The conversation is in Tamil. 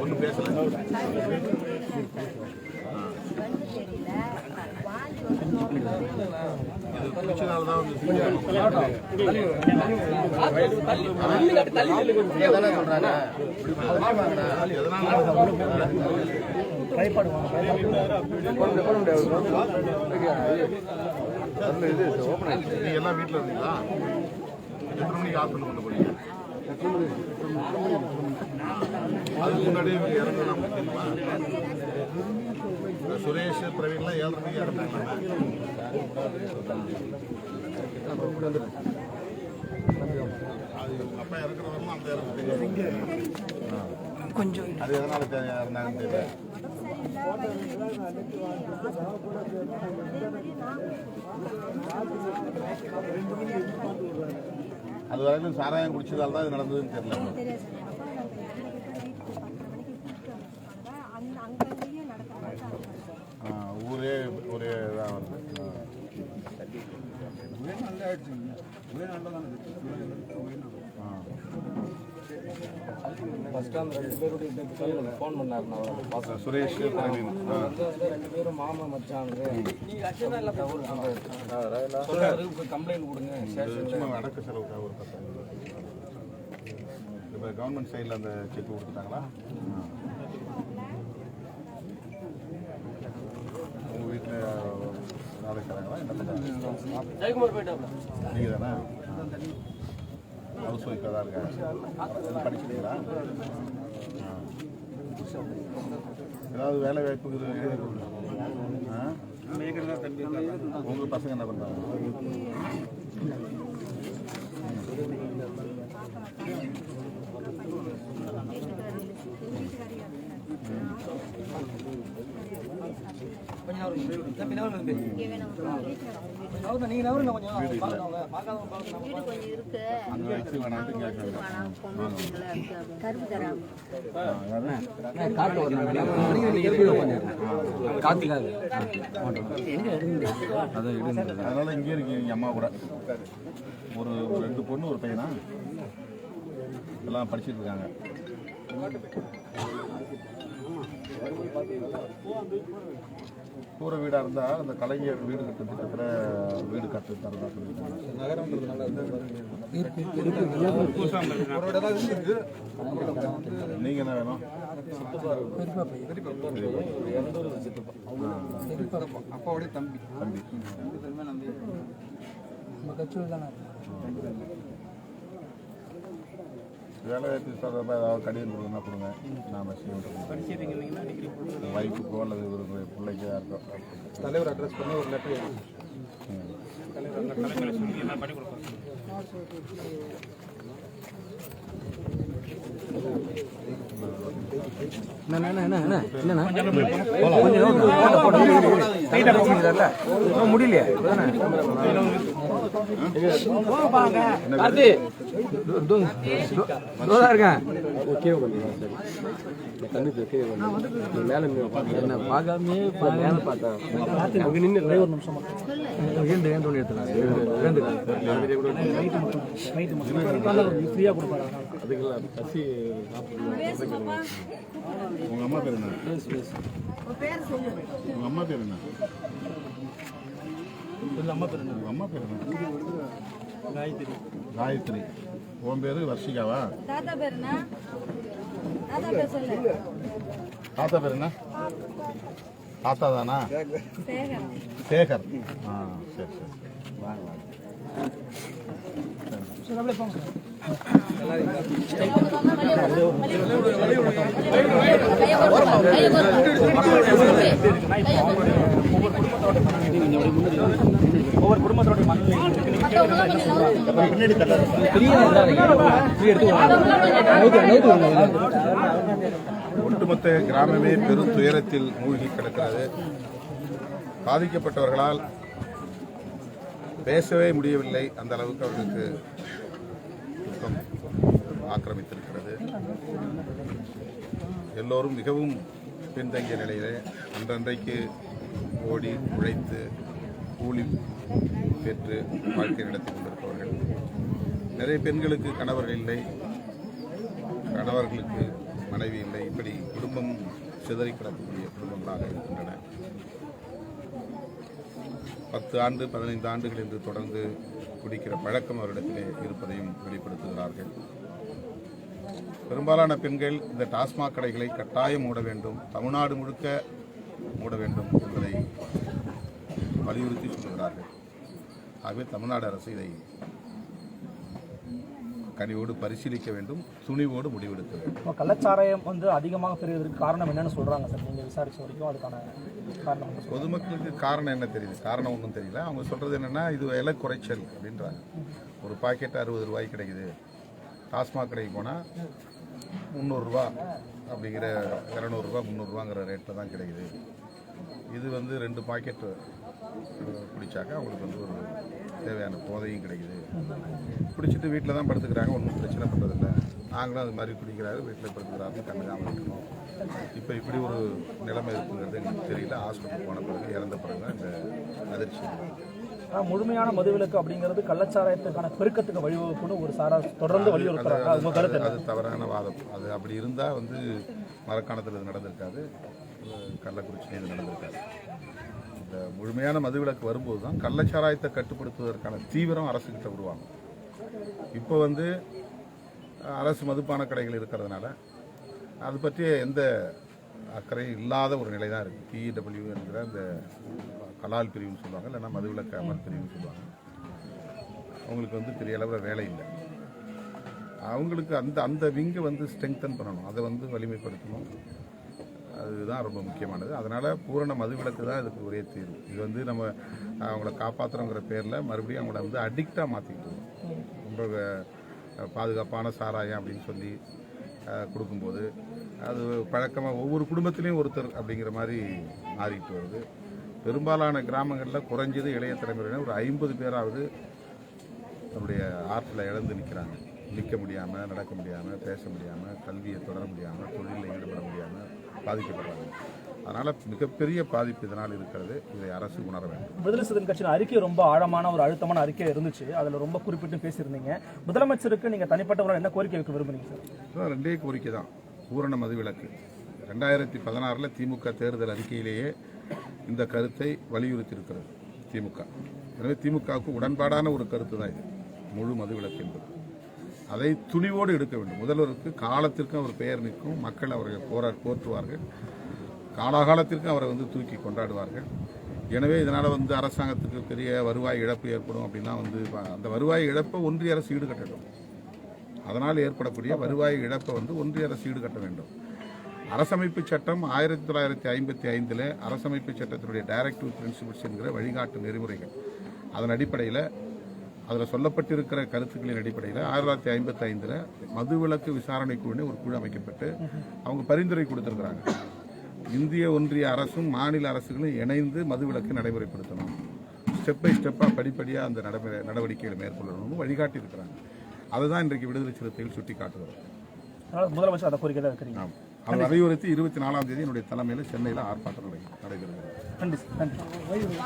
ஒன்றும் பேசல இது குடிச்சனால தான் வந்து தானே சொல்கிறாங்க இது ஓப்பன் ஆயிடுச்சு. நீங்க எல்லாம் வீட்டில் இருந்தீங்களா? எத்தனை மணிக்கு ஹாஸ்பிட்டல் கொண்டு போனீங்க? அதுக்கு முன்னாடியே இவங்க இறந்து நமக்கு தெரியுமா இந்த சுரேஷ் பிரவீன்லாம் ஏழரை மணிக்கு இறந்தாங்க. கொஞ்சம் அது எதனால இறந்தாங்கன்னு தெரியல. அது வரையிலும் சாராயம் குடிச்சதால தான் இது நடந்ததுன்னு தெரியல. ஊரே ஒரே இதாக வருது. ஆ. ஃபர்ஸ்ட் அந்த ரெண்டு பேருடைய ஃபோன் பண்ணாரு. நான் அவரை சுரேஷ். வந்து ரெண்டு பேரும் மாமா மச்சாங்க சொல்றாரு கம்ப்ளைண்ட் கொடுங்க. சும்மா அடக்க செலவுக்காக ஒரு இப்போ கவர்மெண்ட் சைடில் அந்த செக் கொடுத்துட்டாங்களா? உங்கள் வீட்டில் வேலைக்கு தராங்களா? என்ன பண்ணுறாங்க நீங்கள் தானே ஹவுஸ் ஒய்ஃபாக தான் இருக்காங்க. படிக்கிறீங்களா ஏதாவது வேலை வாய்ப்புக்கு உங்கள் பசங்க என்ன பண்ணுறாங்க கொஞ்சம் பார்க்கறவங்க பார்க்காதவங்க பார்க்கணும் வீடு கொஞ்சம் இருக்கு அங்கே வச்சு அதனால இங்கே இருக்கீங்க எங்கள் அம்மா கூட. ஒரு ஒரு ரெண்டு பொண்ணு ஒரு பையனா? எல்லாம் படிச்சிட்டு இருக்காங்க. கூரை வீடாக இருந்தால் அந்த கலைஞர் வீடு கட்ட திட்டத்தில் வீடு கட்டு தரதா சொல்லியிருக்காங்க. நீங்கள் என்ன வேணும்? அப்பாவுடைய தம்பி. தம்பி நம்ம கட்சியில் தானே வேலை வாய்ப்பு தொடர்பாக ஏதாவது கடிதம் கொடுக்கணும்னா கொடுங்க. நாம செய்வோம். வைஃபுக்கோ அல்லது இவருக்கு பிள்ளைக்கோ யாருக்கோ. தலைவர் அட்ரஸ் பண்ணி ஒரு லெட்டர் ம். முடியலையா இருக்கேன் என்ன? பார்க்காமே மேல பார்த்தேன் அங்க நின்று ஒரு நிமிஷம் ஏந்து ஃப்ரீயாக கொடுப்பாரு அதுக்கெல்லாம் பசி உங்க அம்மா பேர் என்ன உங்க அம்மா பேர் என்ன அம்மா பேர் உங்க அம்மா பேர் என்ன காயத்ரி காயத்ரி. உன் பேரு வர்ஷிகாவா? தாத்தா பேர் என்ன? தாத்தா பேர் சொல்லு. தாத்தா பேர் என்ன? தாத்தா தானா? சேகர். சேகர். ஆ சரி சரி. வாங்க வாங்க. ஒவ்வொரு குடும்பத்தோட மனநிலை ஒட்டுமொத்த கிராமமே பெரும் துயரத்தில் மூழ்கி கிடக்கிறது. பாதிக்கப்பட்டவர்களால் பேசவே முடியவில்லை. அந்த அளவுக்கு அவர்களுக்கு துக்கம் ஆக்கிரமித்திருக்கிறது. எல்லோரும் மிகவும் பின்தங்கிய நிலையிலே அன்றன்றைக்கு ஓடி உழைத்து கூலி பெற்று வாழ்க்கை நடத்தி கொண்டிருப்பவர்கள். நிறைய பெண்களுக்கு கணவர்கள் இல்லை. கணவர்களுக்கு மனைவி இல்லை. இப்படி குடும்பம் சிதறி கிடக்கக்கூடிய குடும்பங்களாக இருக்கின்றன. பத்து ஆண்டு பதினைந்து ஆண்டுகள் என்று தொடர்ந்து குடிக்கிற பழக்கம் அவரிடத்திலே இருப்பதையும் வெளிப்படுத்துகிறார்கள். பெரும்பாலான பெண்கள் இந்த டாஸ்மாக் கடைகளை கட்டாயம் மூட வேண்டும் தமிழ்நாடு முழுக்க மூட வேண்டும் என்பதை வலியுறுத்தி சொல்கிறார்கள். ஆகவே தமிழ்நாடு அரசு இதை கனிவோடு பரிசீலிக்க வேண்டும் துணிவோடு முடிவெடுக்க வேண்டும். கள்ளச்சாராயம் வந்து அதிகமாக பெறுவதற்கு காரணம் என்னன்னு சொல்றாங்க சார். நீங்க விசாரிச்ச வரைக்கும் அதுக்கான பொதுமக்களுக்கு காரணம் என்ன தெரியுது காரணம் ஒன்றும் தெரியல. அவங்க சொல்கிறது என்னன்னா இது விலை குறைச்சல் அப்படின்றாங்க. ஒரு பாக்கெட் அறுபது ரூபாய் கிடைக்குது. டாஸ்மாக் கடைக்கு போனால் முந்நூறுரூவா அப்படிங்கிற இரநூறுபா முந்நூறுரூவாங்கிற ரேட்டில் தான் கிடைக்குது. இது வந்து ரெண்டு பாக்கெட்டு குடிச்சாக்க அவங்களுக்கு வந்து ஒரு தேவையான போதையும் கிடைக்குது. குடிச்சிட்டு வீட்டில் தான் படுத்துக்கிறாங்க ஒன்றும் பிரச்சனை பண்ணுறதில்ல நாங்களும் அது மாதிரி குடிக்கிறாரு வீட்டில் படுத்துக்கிறாருன்னு கண்டுக்காமல் இருக்கணும் இப்போ இப்படி ஒரு நிலைமை இருக்குங்கிறது எங்களுக்கு தெரியல. ஹாஸ்பிட்டல் போன பிறகு இறந்த பிறகு தான் இந்த அதிர்ச்சி முழுமையான மதுவிலக்கு அப்படிங்கிறது கள்ளச்சாராயத்துக்கான பெருக்கத்துக்கு வழிவகுப்புன்னு ஒரு சாரா தொடர்ந்து வலியுறுத்துறாங்க. அது தவறான வாதம். அது அப்படி இருந்தால் வந்து மரக்காணத்தில் இது நடந்திருக்காது. அஹ் கள்ளக்குறிச்சியில் இது நடந்திருக்காது. இந்த முழுமையான மதுவிலக்கு வரும்போது தான் கள்ளச்சாராயத்தை கட்டுப்படுத்துவதற்கான தீவிரம் அரசுக்கிட்ட உருவாகும். இப்போ வந்து அரசு மதுப்பான கடைகள் இருக்கிறதுனால அது பற்றிய எந்த அக்கறையும் இல்லாத ஒரு நிலை தான் இருக்குது பிஇடபிள்யூ என்கிற அந்த கலால் பிரிவுன்னு சொல்லுவாங்க இல்லைன்னா மதுவிலக்கு அமல் பிரிவுன்னு சொல்லுவாங்க. அவங்களுக்கு வந்து பெரிய அளவில் வேலை இல்லை. அவங்களுக்கு அந்த அந்த விங்கை வந்து ஸ்ட்ரெங்தன் பண்ணணும். அதை வந்து வலிமைப்படுத்தணும். அதுதான் ரொம்ப முக்கியமானது. அதனால் பூரண மதுவிலக்கு தான் இதுக்கு ஒரே தீர்வு. இது வந்து நம்ம அவங்கள காப்பாற்றுறோங்கிற பேரில் மறுபடியும் அவங்கள வந்து அடிக்டாக மாற்றிக்கிட்டு ரொம்ப பாதுகாப்பான சாராயம் அப்படின்னு சொல்லி கொடுக்கும்போது அது பழக்கமாக ஒவ்வொரு குடும்பத்திலையும் ஒருத்தர் அப்படிங்கிற மாதிரி மாறிட்டு வருது. பெரும்பாலான கிராமங்களில் குறைஞ்சது இளைய தலைமுறையினர் ஒரு ஐம்பது பேராவது தன்னுடைய ஆற்றில் இழந்து நிற்கிறாங்க நிற்க முடியாமல் நடக்க முடியாமல் பேச முடியாமல் கல்வியை தொடர முடியாமல் தொழிலில் ஈடுபட முடியாமல் பாதிக்கப்படுறாங்க. அதனால் மிகப்பெரிய பாதிப்பு இதனால் இருக்கிறது. இதை அரசு உணர வேண்டும். விடுதலை சிறுத்தைகள் கட்சியின் அறிக்கை ரொம்ப ஆழமான ஒரு அழுத்தமான அறிக்கை இருந்துச்சு. அதுல ரொம்ப குறிப்பிட்டு பேசியிருந்தீங்க. முதலமைச்சருக்கு நீங்க தனிப்பட்ட என்ன கோரிக்கை வைக்க விரும்புறீங்க சார்? ரெண்டே கோரிக்கை தான். பூரண மதுவிலக்கு. ரெண்டாயிரத்தி பதினாறில் திமுக தேர்தல் அறிக்கையிலேயே இந்த கருத்தை வலியுறுத்தியிருக்கிறது திமுக. எனவே திமுகவுக்கு உடன்பாடான ஒரு கருத்து தான் இது. முழு மதுவிலக்கு என்பது. அதை துணிவோடு எடுக்க வேண்டும். முதல்வருக்கு காலத்திற்கும் அவர் பெயர் நிற்கும். மக்கள் அவரை போரா போற்றுவார்கள். காலாகாலத்திற்கும் அவரை வந்து தூக்கி கொண்டாடுவார்கள். எனவே இதனால் வந்து அரசாங்கத்துக்கு பெரிய வருவாய் இழப்பு ஏற்படும் அப்படின்னா வந்து அந்த வருவாய் இழப்பை ஒன்றிய அரசு ஈடுகட்டட்டும். அதனால் ஏற்படக்கூடிய வருவாய் இழப்பை வந்து ஒன்றிய அரசு ஈடுகட்ட வேண்டும். அரசமைப்பு சட்டம் ஆயிரத்தி தொள்ளாயிரத்தி ஐம்பத்தி ஐந்தில் அரசமைப்பு சட்டத்தினுடைய டைரக்டிவ் பிரின்சிபிள்ஸ் என்கிற வழிகாட்டு நெறிமுறைகள் அதன் அடிப்படையில் அதில் சொல்லப்பட்டிருக்கிற கருத்துக்களின் அடிப்படையில் ஆயிரத்தி தொள்ளாயிரத்தி ஐம்பத்தி ஐந்தில் மதுவிலக்கு விசாரணை குழுன்னு ஒரு குழு அமைக்கப்பட்டு அவங்க பரிந்துரை கொடுத்துருக்குறாங்க. இந்திய ஒன்றிய அரசும் மாநில அரசுகளும் இணைந்து மதுவிலக்கு நடைமுறைப்படுத்தணும். ஸ்டெப் பை ஸ்டெப்பாக படிப்படியாக அந்த நடைமுறை நடவடிக்கைகளை மேற்கொள்ளணும்னு வழிகாட்டி இருக்கிறாங்க அதை தான் இன்றைக்கு விடுதலை சிறுத்தைகள் சுட்டி காட்டுகிறோம் முதலமைச்சர் அதை கோரிக்கை தான் வைக்கிறீங்க. ஆம். அதை வலியுறுத்தி இருபத்தி நாலாம் தேதி என்னுடைய தலைமையில் சென்னையில் ஆர்ப்பாட்டம் நடை- நடைபெறுகிறது. நன்றி